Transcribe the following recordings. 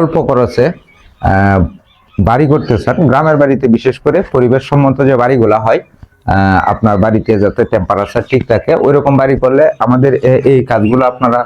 অল্প খরচে বাড়ি করতে চান, গ্রামের বাড়িতে বিশেষ করে পরিবেশ সম্মত যে বাড়িগুলো হয় আপনার বাড়িতে যাতে টেম্পারেচার ঠিক থাকে ওই রকম বাড়ি করলে আমাদের এই কাজগুলো আপনারা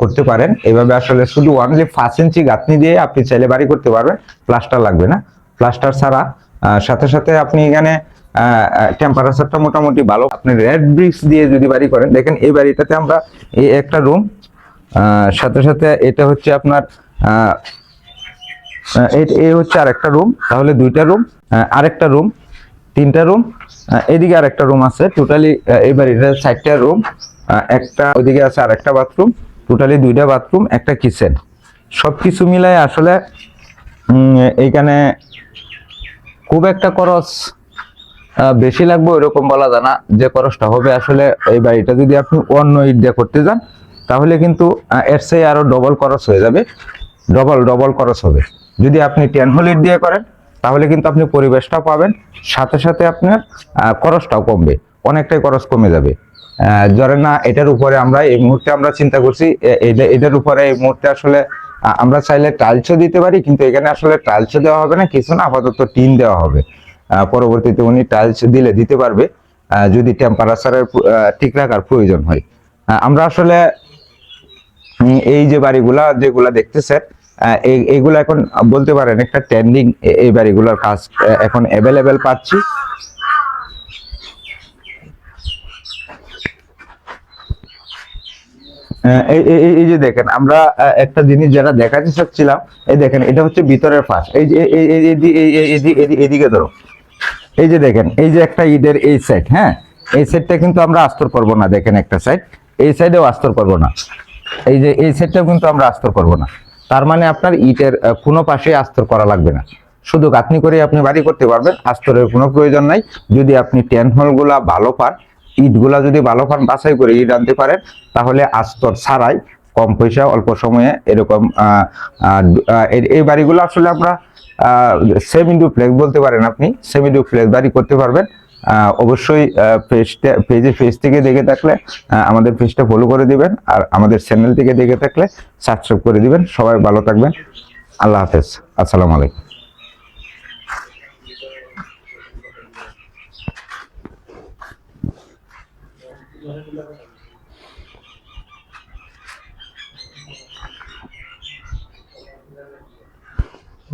করতে পারেন। এইভাবে আসলে শুধু অনলি পাঁচ ইঞ্চি গাঁথনি দিয়ে আপনি চাইলে বাড়ি করতে পারবেন প্লাস্টার লাগবে না। প্লাস্টার ছাড়া সাথে সাথে আপনি এখানে টেম্পারেচারটা মোটামুটি ভালো। আপনি রেড ব্রিক্স দিয়ে যদি বাড়ি করেন, দেখেন এই বাড়িটাতে আমরা এই একটা রুম সাথে সাথে এটা হচ্ছে আপনার এই- হচ্ছে আরেকটা রুম তাহলে দুইটা রুম আরেকটা রুম তিনটা রুম এদিকে আরেকটা রুম আছে টোটালি এই বাড়িটা চারটা রুম একটা ওইদিকে আছে আরেকটা বাথরুম টোটালি দুইটা বাথরুম একটা কিচেন সব কিছু মিলাই আসলে এইখানে খুব একটা খরচ বেশি লাগবে ওইরকম বলা যায় না যে খরচটা হবে। আসলে এই বাড়িটা যদি আপনি অন্য ইট দিয়ে করতে যান, তাহলে কিন্তু এর চেয়ে আরও ডবল খরচ হয়ে যাবে। ডবল ডবল খরচ হবে। যদি আপনি টেন হোল ইট দিয়ে করেন, তাহলে কিন্তু আপনি পরিবেশটাও পাবেন, সাথে সাথে আপনার খরচটাও কমবে, অনেকটাই খরচ কমে যাবে। ধরেন না, এটার উপরে আমরা এই মুহূর্তে আমরা চিন্তা করছি এটার উপরে এই মুহূর্তে আসলে আমরা চাইলে টাইলসও দিতে পারি, কিন্তু এখানে আসলে টাইলসও দেওয়া হবে না, কিছু না, আপাতত টিন দেওয়া হবে। পরবর্তীতে উনি টাইলস দিলে, দিতে পারবে যদি টেম্পারেচারের ঠিক রাখার প্রয়োজন হয়। আমরা আসলে এই যে বাড়িগুলা, যেগুলা দেখতেছেন এইগুলো এখন বলতে পারেন একটা ট্রেন্ডিং এই বাড়িগুলোর কাজ এখন অ্যাভেলেবেল পাচ্ছি। এই যে দেখেন, আমরা একটা জিনিস যেটা দেখাতে চাচ্ছিলাম, এই দেখেন, এটা হচ্ছে ভিতরের ফাঁস। এই যে এদিকে ধরো। এই যে দেখেন, এই যে একটা ঈদের এই সাইড হ্যাঁ? এই সাইডটা কিন্তু আমরা আস্তর করব না, দেখেন একটা সাইড এই সাইডেও আস্তর করব না। এই যে, এই সাইডটাও কিন্তু আমরা আস্তর করব না। তার মানে আপনার ইটের কোনো পাশে আস্তর করা লাগবে না। শুধু গাঁথনি করে আপনি বাড়ি করতে পারবেন, আস্তরের কোনো প্রয়োজন নাই। যদি আপনি টেন হোলগুলা ভালো পান ইটগুলা যদি ভালো পান, বাছাই করে ইট আনতে পারেন, তাহলে আস্তর ছাড়াই কম পয়সা অল্প সময়ে এরকম এই বাড়িগুলো আসলে আমরা সেমি ডুপ্লেক্স বলতে পারেন আপনি সেমি ডুপ্লেক্স বাড়ি করতে পারবেন। অবশ্যই পেজটা পেজে পেজ থেকে দেখে থাকলে আমাদের পেজটা ফলো করে দিবেন আর আমাদের চ্যানেল থেকে দেখে থাকলে সাবস্ক্রাইব করে দিবেন। সবাই ভালো থাকবেন। আল্লাহ হাফেজ। আসসালামু আলাইকুম। Thank